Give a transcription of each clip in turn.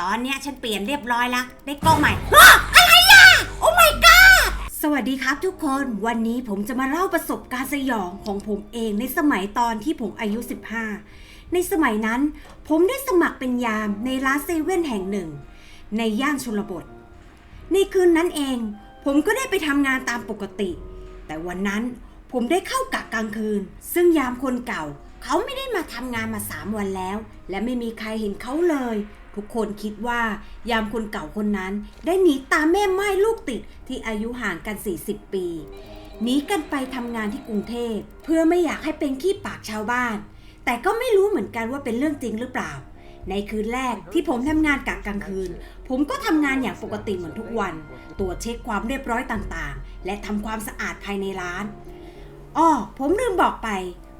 ตอนเนี้ยฉันเปลี่ยนเรียบร้อยแล้วได้กล้องใหม่อะไรอะโอ้ my god สวัสดีครับทุกคนวันนี้ผมจะมาเล่าประสบการณ์สยองของผมเองในสมัยตอนที่ผมอายุ 15 ในสมัยนั้น ผมได้สมัครเป็นยามในร้านเซเว่นแห่งหนึ่ง ในย่านชนบท ในคืนนั้นเอง ผมก็ได้ไปทำงานตามปกติ แต่วันนั้นผมได้เข้ากะกลางคืน ซึ่งยามคนเก่า เขาไม่ได้มาทำงานมาสามวันแล้ว และไม่มีใครเห็นเขาเลย ทุกคนคิดว่ายามคนเก่าคนนั้น ได้หนีตามแม่ไม้ลูกติดที่อายุห่างกัน 40 ปีหนีกันไปทำงานที่กรุงเทพ เพื่อไม่อยากให้เป็นขี้ปากชาวบ้าน แต่ก็ไม่รู้เหมือนกันว่าเป็นเรื่องจริงหรือเปล่า ในคืนแรกที่ผมทำงานกะกลางคืน ผมก็ทำงานอย่างปกติเหมือนทุกวัน ตรวจเช็คความเรียบร้อยต่างๆ และทำความสะอาดภายในร้านอ้อผมลืมบอกไป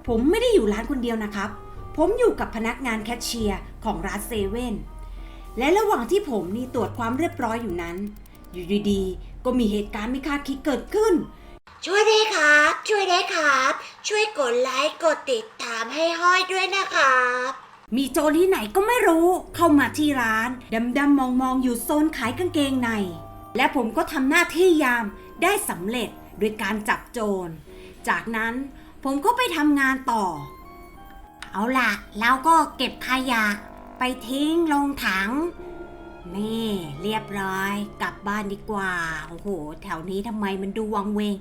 ผมไม่ได้อยู่ร้านคนเดียวนะครับ ผมอยู่กับพนักงานแคชเชียร์ของร้านเซเว่น และระหว่างที่ผมนี่ตรวจความเรียบร้อยอยู่นั้น อยู่ดีๆก็มีเหตุการณ์ไม่คาดคิดเกิดขึ้น ช่วยได้ครับ ช่วยได้ครับ ช่วยกดไลค์กดติดตามให้ห้อยด้วยนะครับ มีโจรที่ไหนก็ไม่รู้ เข้ามาที่ร้านดำๆมองๆอยู่โซนขายกางเกงใน และผมก็ทำหน้าที่ยามได้สำเร็จโดยการจับโจร จากนั้นผมก็ไปทำงานต่อ เอาล่ะ แล้วก็เก็บขยะ ไปทิ้งลงถัง นี่เรียบร้อยกลับบ้านดีกว่า โอ้โห แถวนี้ทำไมมันดูวังเวง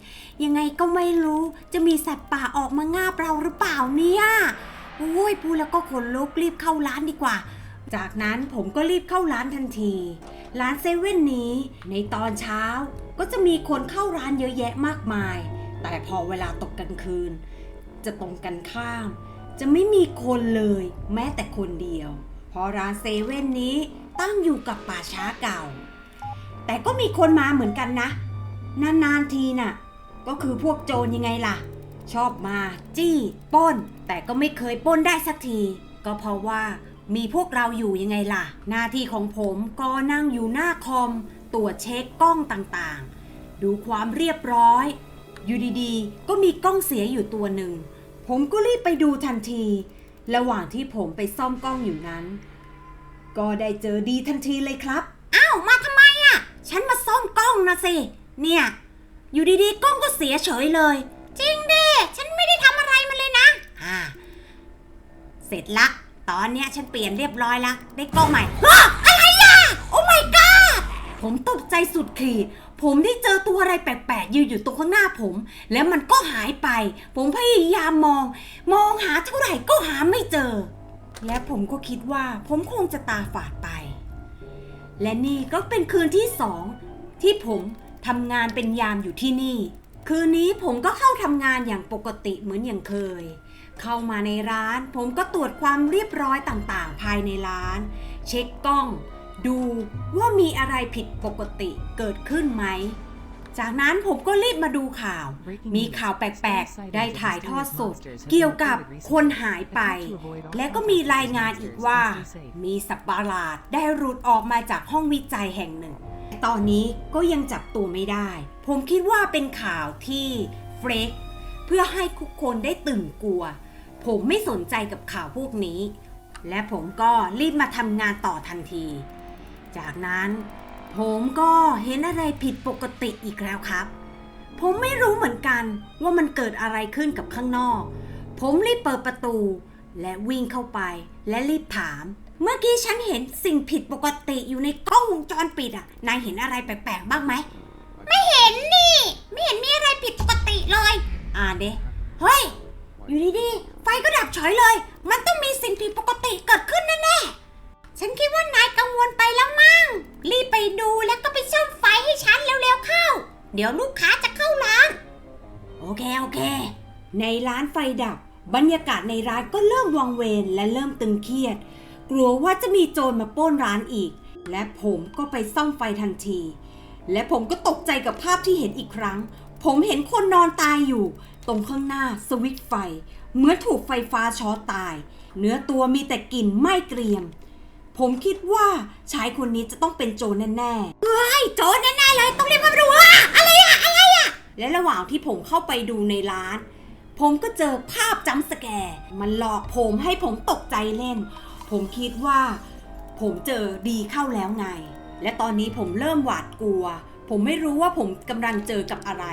ยังไงก็ไม่รู้จะมีสัตว์ป่าออกมางาบเราหรือเปล่าเนี่ยโอ้ยพูดแล้วก็ขนลุกรีบเข้าร้านดีกว่า จากนั้นผมก็รีบเข้าร้านทันที ร้านเซเว่นนี้ ในตอนเช้าก็จะมีคนเข้าร้านเยอะแยะมากมาย แต่พอเวลาตกกลางคืน จะตรงกันข้าม จะไม่มีคนเลย แม้แต่คนเดียว เพราะร้านเซเว่นนี้ตั้งอยู่กับป่าช้าเก่า แต่ก็มีคนมาเหมือนกันนะ นานๆทีน่ะ ก็คือพวกโจรยังไงล่ะ ชอบมาจี้ป้น แต่ก็ไม่เคยป้นได้สักที ก็เพราะว่ามีพวกเราอยู่ยังไงล่ะ หน้าที่ของผมก็นั่งอยู่หน้าคอม ตรวจเช็คกล้องต่างๆ ดูความเรียบร้อย อยู่ดีๆ ก็มีกล้องเสียอยู่ตัวหนึ่ง ผมก็รีบไปดูทันที ระหว่างที่ผมไปซ่อมกล้องอยู่นั้น ก็ได้เจอดีทันทีเลยครับ อ้าว มาทำไมอะฉันมาซ่อมกล้องนะสิ เนี่ย อยู่ดีๆ กล้องก็เสียเฉยเลย จริงดิฉันไม่ได้ทำอะไรมันเลยนะ อ่า เสร็จละ ตอนเนี้ยฉันเปลี่ยนเรียบร้อยแล้วได้กล้องใหม่อะไรอะ โอ้ my god ผมตกใจสุดขีด ผมได้เจอตัวอะไรแปลกๆยืนอยู่ตรงข้างหน้าผม แล้วมันก็หายไป ผมพยายามมอง มองหาเท่าไหร่ก็หาไม่เจอ และผมก็คิดว่าผมคงจะตาฝาดไป และนี่ก็เป็นคืนที่สองที่ผมทำงานเป็นยามอยู่ที่นี่ คืนนี้ผมก็เข้าทำงานอย่างปกติเหมือนอย่างเคย เข้ามาในร้านผมก็ตรวจความเรียบร้อยต่างๆ ภายในร้าน เช็คกล้อง ดูว่ามีอะไรผิดปกติเกิดขึ้นไหม จากนั้นผมก็รีบมาดูข่าว มีข่าวแปลกๆ ได้ถ่ายทอดสด เกี่ยวกับคนหายไป และก็มีรายงานอีกว่า มีสัตว์ประหลาดได้หลุดออกมาจากห้องวิจัยแห่งหนึ่ง ตอนนี้ก็ยังจับตัวไม่ได้ ผมคิดว่าเป็นข่าวที่เฟรกเพื่อให้ทุกคนได้ตื่นกลัว ผมไม่สนใจกับข่าวพวกนี้ และผมก็รีบมาทำงานต่อทันที จากนั้น ผมก็เห็นอะไรผิดปกติอีกแล้วครับ ผมไม่รู้เหมือนกันว่ามันเกิดอะไรขึ้นกับข้างนอก ผมรีบเปิดประตู และวิ่งเข้าไปและรีบถาม เมื่อกี้ฉันเห็นสิ่งผิดปกติอยู่ในกล้องวงจรปิดอะนายเห็นอะไรแปลกๆบ้างไหม ไม่เห็นนี่ ไม่เห็นมีอะไรผิดปกติเลย อ่าเด้เฮ้ย อยู่ดีๆไฟก็ดับเฉยเลย มันต้องมีสิ่งผิดปกติเกิดขึ้นแน่ๆ ฉันคิดว่านายกังวลไปแล้วมั้ง รีบไปดูแล้วก็ไปซ่อมไฟให้ฉันเร็วๆเข้า เดี๋ยวลูกค้าจะเข้าร้าน โอเคโอเค ในร้านไฟดับ บรรยากาศในร้านก็เริ่มวังเวงและเริ่มตึงเครียด กลัวว่าจะมีโจรมาปล้นร้านอีก และผมก็ไปซ่อมไฟทันที และผมก็ตกใจกับภาพที่เห็นอีกครั้ง ผมเห็นคนนอนตายอยู่ ตรงข้างหน้าสวิตไฟ เหมือนถูกไฟฟ้าช็อตตาย เนื้อตัวมีแต่กลิ่นไหม้เกรียม ผมคิดว่าชายคนนี้จะต้องเป็นโจรแน่ๆเฮ้ยโจรแน่ๆเลยต้องรีบมาดูว่าอะไรอะอะไรอะและระหว่างที่ผมเข้าไปดูในร้าน ผมก็เจอภาพจัมป์สแกร์มันหลอกผมให้ผมตกใจเล่น ผมคิดว่าผผมเจอดีเข้าแล้วไง และตอนนี้ผมเริ่มหวาดกลัว ผมไม่รู้ว่าผมกำลังเจอกับอะไร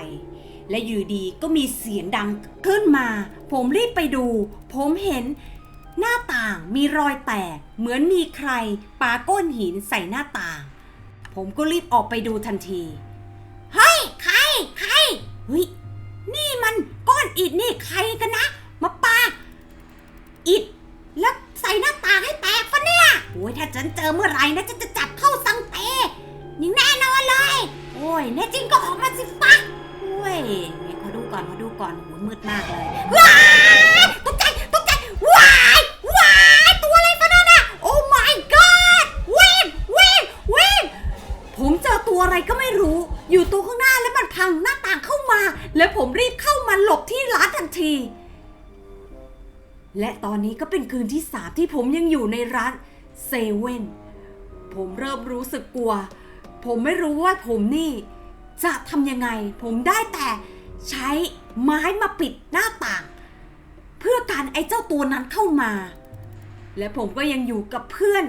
และอยู่ดีก็มีเสียงดังขึ้นมา ผมรีบไปดู ผมเห็น หน้าต่างมีรอยแตก เหมือนมีใครปาก้อนหินใส่หน้าต่าง ผมก็รีบออกไปดูทันที เฮ้ย ใคร ใคร เฮ้ย นี่มันก้อนอิฐนี่ใครกันนะ มาปาอิฐแล้วใส่หน้าต่างให้แตกปะเนี่ย โอ้ยถ้าฉันเจอเมื่อไหร่นะฉันจะจับเข้าสังเตอย่างแน่นอนเลย โอ้ยแน่จริงก็ออกมาสิปะโอ้ยขอดูก่อนขอดูก่อนโอ้ยมืดมากเลยว้า ผมรีบเข้ามาหลบที่ร้านทันที และตอนนี้ก็เป็นคืนที่สามที่ผมยังอยู่ในร้านเซเว่นผมเริ่มรู้สึกกลัว ผมไม่รู้ว่าผมนี่จะทำยังไง ผมได้แต่ใช้ไม้มาปิดหน้าต่าง เพื่อการไอ้เจ้าตัวนั้นเข้ามา และผมก็ยังอยู่กับเพื่อน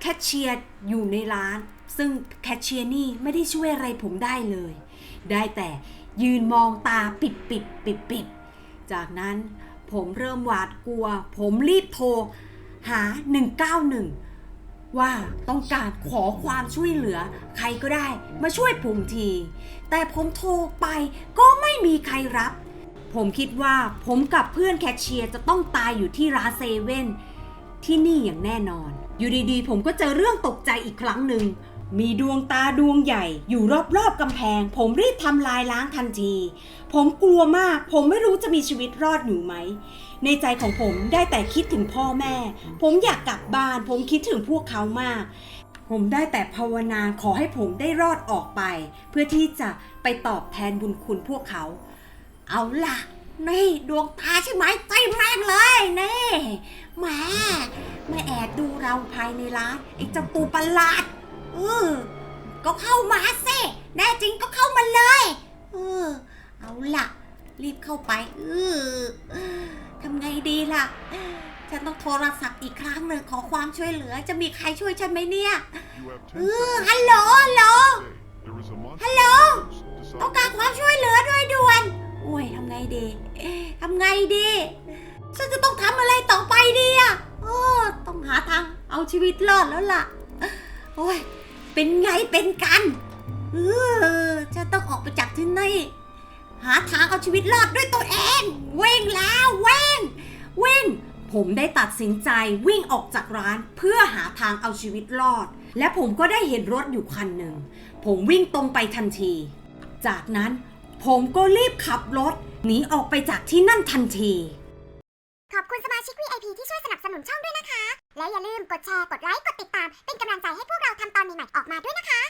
แคชเชียร์อยู่ในร้าน ซึ่งแคชเชียร์นี่ไม่ได้ช่วยอะไรผมได้เลย ได้แต่ ยืนมองตาปิดปิดปิดปิดจากนั้นผมเริ่มหวาดกลัว ผมรีบโทร หา 191 ว่าต้องการขอความช่วยเหลือ ใครก็ได้มาช่วยผมที แต่ผมโทรไปก็ไม่มีใครรับ ผมคิดว่าผมกับเพื่อนแคชเชียร์จะต้องตายอยู่ที่ร้านเซเว่นที่นี่อย่างแน่นอน อยู่ดีๆ ผมก็เจอเรื่องตกใจอีกครั้งหนึ่ง มีดวงตาดวงใหญ่อยู่รอบๆกำแพง ผมรีบทำลายล้างทันที ผมกลัวมาก ผมไม่รู้จะมีชีวิตรอดอยู่ไหม ในใจของผมได้แต่คิดถึงพ่อแม่ ผมอยากกลับบ้าน ผมคิดถึงพวกเขามาก ผมได้แต่ภาวนาขอให้ผมได้รอดออกไป เพื่อที่จะไปตอบแทนบุญคุณพวกเขา เอาล่ะนี่ดวงตาใช่ไหมใจแม่งเลยนี่แหมมาแอบดูเราภายในร้านไอ้เจ้าตูประหลาด เออก็เข้ามาสิแน่จริงก็เข้ามาเลยเออเอาล่ะ รีบเข้าไปเออทำไงดีล่ะ ฉันต้องโทรศัพท์อีกครั้งหนึ่งขอความช่วยเหลือจะมีใครช่วยฉันไหมเนี่ยเออ seconds ฮัลโหลฮัลโหลต้องการความช่วยเหลือโดยด่วนโอ้ยทำไงดีทำไงดีฉันจะต้องทำอะไรต่อไปดีอะโอ้ต้องหาทางเอาชีวิตรอดแล้วล่ะ โอ้ย เป็นไงเป็นกัน เออฉันต้องออกไปจากที่นี่ หาทางเอาชีวิตรอดด้วยตัวเอง เว่งแล้วเว่งเว่งผมได้ตัดสินใจวิ่งออกจากร้านเพื่อหาทางเอาชีวิตรอด และผมก็ได้เห็นรถอยู่คันหนึ่ง ผมวิ่งตรงไปทันที จากนั้นผมก็รีบขับรถหนีออกไปจากที่นั่นทันที ชิก VIP ที่ช่วยสนับสนุนช่องด้วยนะคะ และอย่าลืมกดแชร์ กดไลค์ กดติดตาม เป็นกำลังใจให้พวกเราทำตอนใหม่ๆออกมาด้วยนะคะ